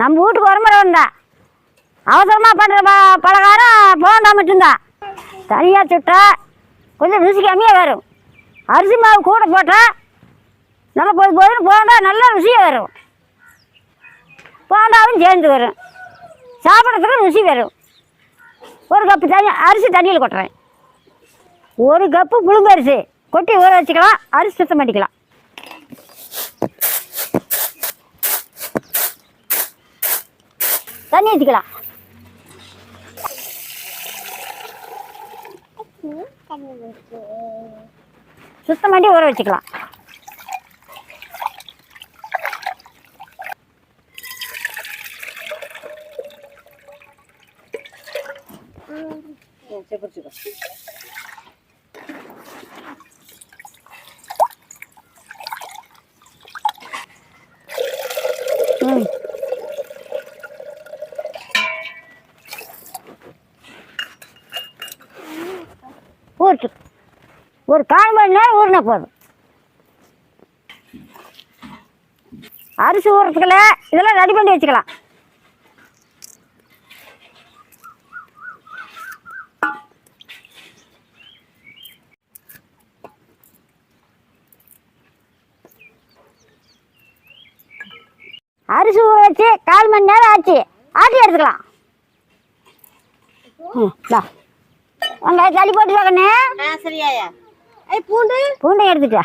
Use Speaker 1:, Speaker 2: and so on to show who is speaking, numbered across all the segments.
Speaker 1: நம்ம வீட்டுக்கு வரமுறை வந்தா. அவசரமாக பண்ணுற ப பலகாரம் போண்டா மட்டும்தான் தனியாக சுட்டா கொஞ்சம் ருசி கம்மியாக வரும். அரிசி மாவு கூட போட்டால் நம்ம போய் போதுன்னு போண்டா நல்ல ருசியாக வரும். போண்டாவும் சேர்ந்து வரும். சாப்பிட்றதுக்கு ருசி வரும். ஒரு கப்பு தண்ணி அரிசி தண்ணியில் கொட்டுறேன். ஒரு கப்பு புழுங்கரிசி கொட்டி ஊற வச்சுக்கலாம் அரிசி சுத்தம் பண்ணிக்கலாம். தண்ணி ஊற்றிக்கலாம் சுத்தம் பண்ணி ஊற வச்சுக்கலாம். ஊற்று ஒரு கால் மணி நேரம் ஊறினா போதும். அரிசி ஊறுறதுக்குள்ள இதெல்லாம் ரெடி பண்ணி வச்சுக்கலாம். அரிசி ஊற வச்சு கால் மணி நேரம் ஆச்சு. ஆட்டி எடுத்துக்கலாம். ம் வெங்காயம் தள்ளி போட்டு கண்ணே.
Speaker 2: ஆ சரியாயா. ஐ பூண்டு.
Speaker 1: பூண்டை எடுத்துட்டா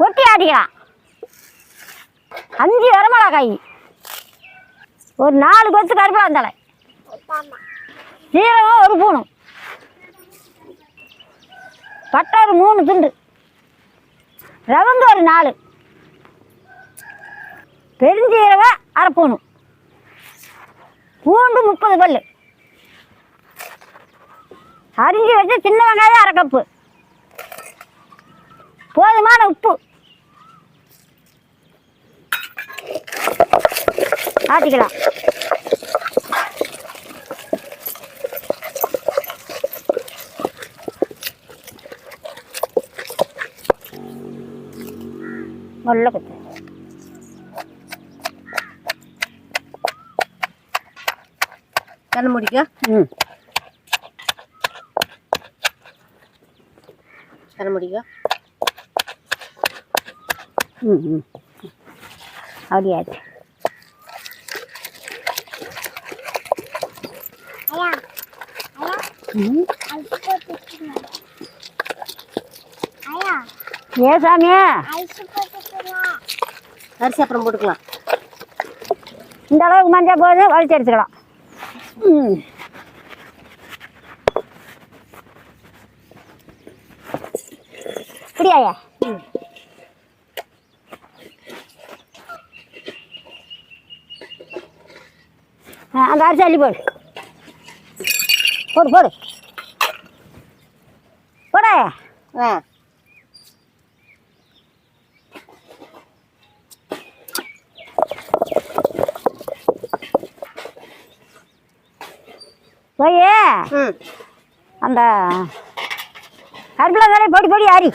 Speaker 1: கொட்டி ஆட்டிக்கலாம் அஞ்சு வரமிளகாய் ஒரு நாலு கொத்து கருப்பில் வந்தாலே சீரகம் ஒரு பூணும். பட்டை ஒரு மூணு துண்டு. ரவங்க ஒரு நாலு. பெருஞ்சீரகம் அரைப்பணும். பூண்டு முப்பது பல்லு. அரிஞ்சு வச்சு சின்ன வெங்காயம் அரை கப்பு போதுமான உப்பு. ஆட்டிக்கலாம். நல்ல குத்து.
Speaker 2: கண்ணு முடிக்க.
Speaker 1: ம்.
Speaker 2: கண்ணு முடிக்க.
Speaker 1: ம் ம். அப்படியாச்சு. ம். ஏ சாமியா
Speaker 2: அரிசி அப்புறம் போட்டுக்கலாம்.
Speaker 1: இந்த அளவுக்கு மஞ்சள் போது வலிச்சு எடுத்துக்கலாம் ம் இப்படியாயா அந்த அரிசி அள்ளி போடு. போடு போடு. போடாயா
Speaker 2: ஆ.
Speaker 1: போய். அந்த கருப்பில் வேலையை பொடி பொடி ஆறி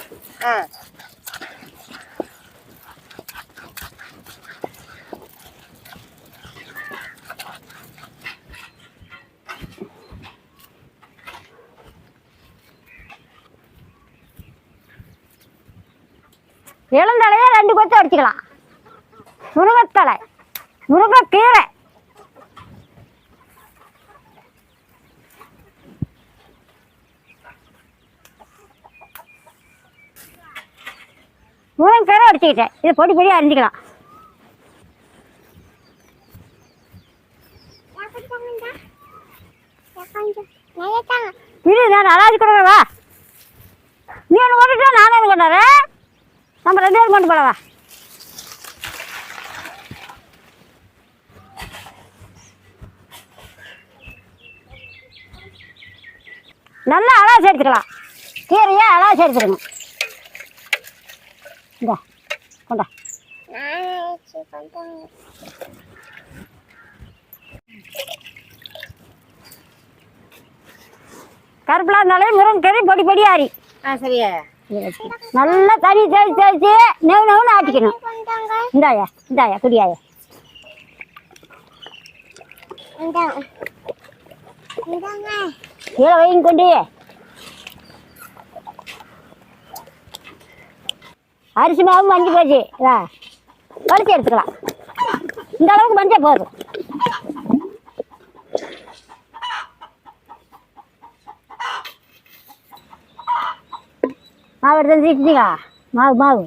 Speaker 1: இளந்தலையை ரெண்டு கொத்து அடிச்சுக்கலாம். முருங்கத்தலை முருங்கைக்கீரை முருங்கக்கீரை அடிச்சுக்கிட்டேன். இதை பொடி பொடியாக அரிஞ்சிக்கலாம் இது நான் அலாஜி கொடுக்குறவா நீ ஒன்று கொண்டுட்டா நானும் ஒன்று கொண்டாரு நம்ம ரெண்டு பேரும் கொண்டு போகவா நல்லா அலாசி எடுத்துக்கலாம் கீரையை அலாசி சேர்த்துக்கணும். இந்தா கொண்டா கருப்பில் இருந்தாலே முருங்கை கறி பொடி பொடி ஆறி.
Speaker 2: ஆ சரியா.
Speaker 1: நல்லா தண்ணி தெளிச்சு தெளிச்சு நெவு நெவுன்னு ஆட்டிக்கணும். இந்தாயா இந்தாயா குடியாயா. கீழே வைங்க கொண்டு. அரிசி மாவும் மஞ்சள் போச்சு. இதா வலிச்சு எடுத்துக்கலாம். இந்த அளவுக்கு மஞ்சள் போதும். மாவு எடுத்து மாவு மாவு.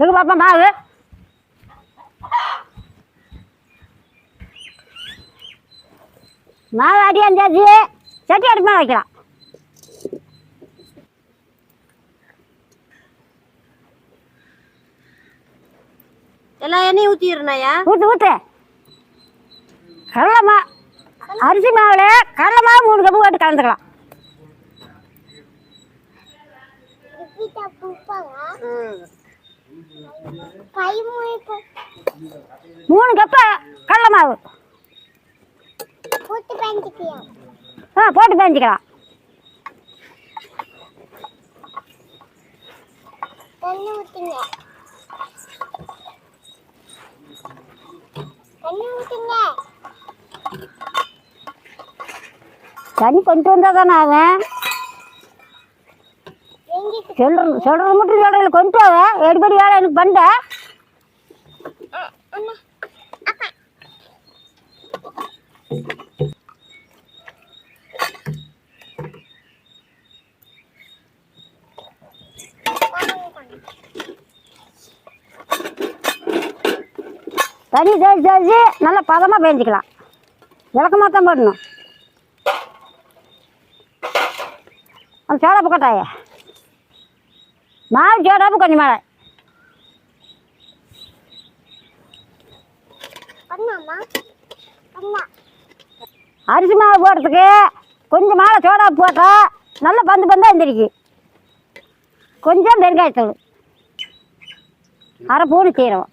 Speaker 1: இருக்கு பாப்பா மாவு. மாவு அடி அஞ்சாச்சு. சட்டி அடுப்பு வைக்கலாம்.
Speaker 2: எல்லா எண்ணெயும் ஊற்றிடுறனாயா
Speaker 1: ஊற்று ஊற்று கடலை மா அரிசி மாவில் கடலை மாவு மூணு கப்பு போட்டு கலந்துக்கலாம். மூணு கப்பு கடலை மாவு. ஆ போட்டு பேஞ்சிக்கலாம். தண்ணி கொண்டு வந்தால் தானே ஆகும் சொல்கிறது சொல்கிறது மட்டும் சொல்கிறதில்ல கொண்டு ஆவேன் எடுபடி வேலை எனக்கு பண்ண தனி தேய்ச்சி தேய்ச்சி நல்லா பதமாக பேஞ்சிக்கலாம். விளக்கமாக தான் போடணும். அந்த சோடாப்பு கொட்டாய. மாவு சோடாப்பு கொஞ்சம் மேலே. அரிசி மாவு போடுறதுக்கு கொஞ்சம் மேலே சோடா போட்டால் நல்லா பந்து பந்தாக இருந்திருக்கு கொஞ்சம் பெருங்காயத்தூள் அரை பூணு சீரகம்.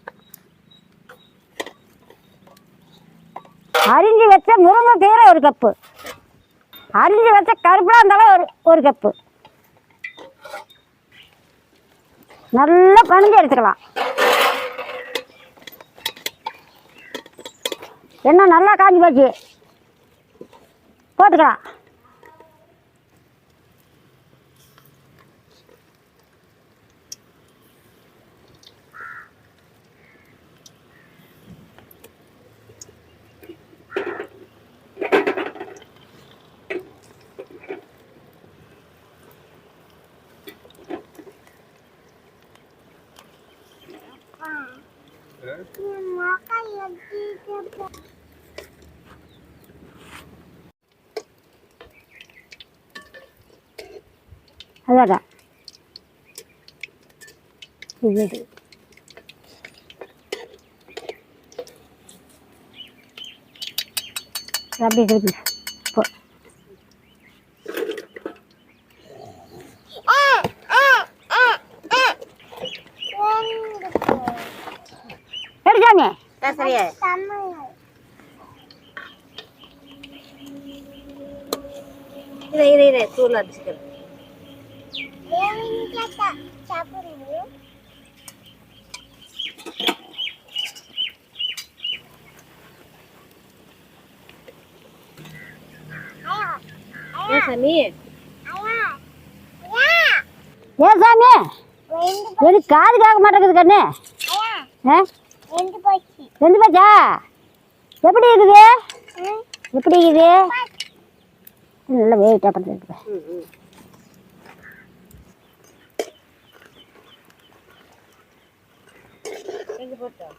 Speaker 1: அரிஞ்சு வச்ச முருங்கை கீரை ஒரு கப்பு. அரிஞ்சு வச்ச கருப்பிலாந்தலை ஒரு ஒரு கப்பு. நல்லா பணிஞ்சு எடுத்துக்கலாம் என்ன நல்லா காஞ்சி போச்சு. போட்டுக்கலாம் அதான் இது அப்படியே திருப்பி போ எடுத்தாங்க
Speaker 2: ஆ சரியா இதை இதை இதை தூள் அடிச்சுக்கிறேன் ஏன் சாமி?
Speaker 1: ஏன் சாமி? காது கேட்க மாட்டேங்குது கண்ணு? எந்த போச்சா எப்படி இருக்குது? எப்படி இருக்குது? நல்லா வெயிட் அப்புறம்
Speaker 2: எங்க போட்டோம்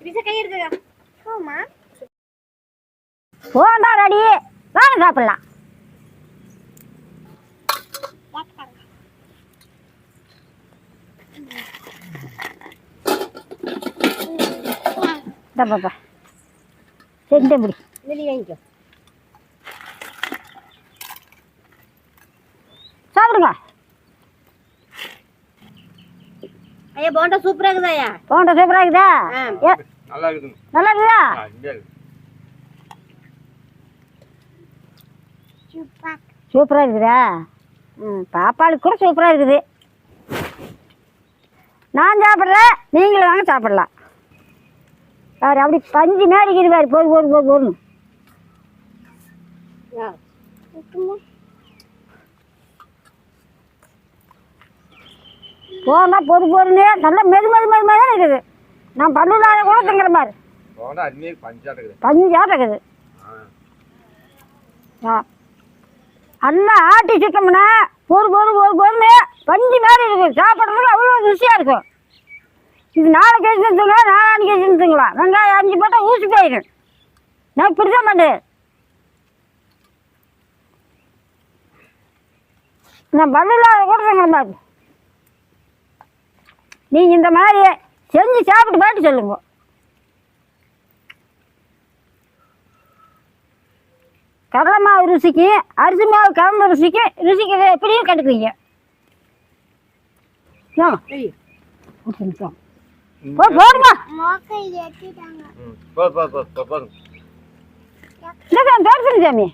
Speaker 2: பிசா கை எடுத்துக்க. ஆமா
Speaker 1: போண்டா ரெடி வாங்க சாப்பிடலாம். பாப்பா. செஞ்ச முடி.
Speaker 2: வெளியே வாங்கிக்கோ ஐயா போண்டா சூப்பரா இருக்குதாயா
Speaker 1: போண்டா சூப்பராக இருக்குதா. ஏ,
Speaker 3: நல்லா இருக்குதுங்க
Speaker 1: நல்லா இருக்குதா. சூப்பராக இருக்குதா? ம் பாப்பாளுக்கு கூட சூப்பராக இருக்குது. நான் சாப்பிட்றேன் நீங்களும் வாங்க சாப்பிடலாம். பாரு அப்படி பஞ்சு மாதிரி இருக்குது பாரு. போது போது போது போதும் போனா பொறு பொறுன்னு நல்லா மெது மெது மெது மெது இருக்குது. நான் பல்லு இல்லாத கூட திங்கிற மாதிரி. பஞ்சாக இருக்குது. நல்லா ஆட்டி சுட்டோம்னா பொறு பொறு பொறு பொறுன்னு பஞ்சு மாதிரி இருக்கும் சாப்பிட்றதுக்கு அவ்வளோ ருசியாக இருக்கும். இது நாலு கேஜி இருந்துங்களா நாலாண்டு கேஜி இருந்துங்களா வெங்காயம் அஞ்சு போட்டால் ஊசி போயிடும். நான் பிடிச்ச மாட்டேன் நான் பல்லில்லாத கூட தங்கிற மாதிரி. நீங்கள் இந்த மாதிரி செஞ்சு சாப்பிட்டு பாட்டு சொல்லுங்க. கடலை மாவு ருசிக்கு அரிசி மாவு கலந்த ருசிக்கு ருசிக்கு எப்படியும். போ போடுங்க சாமி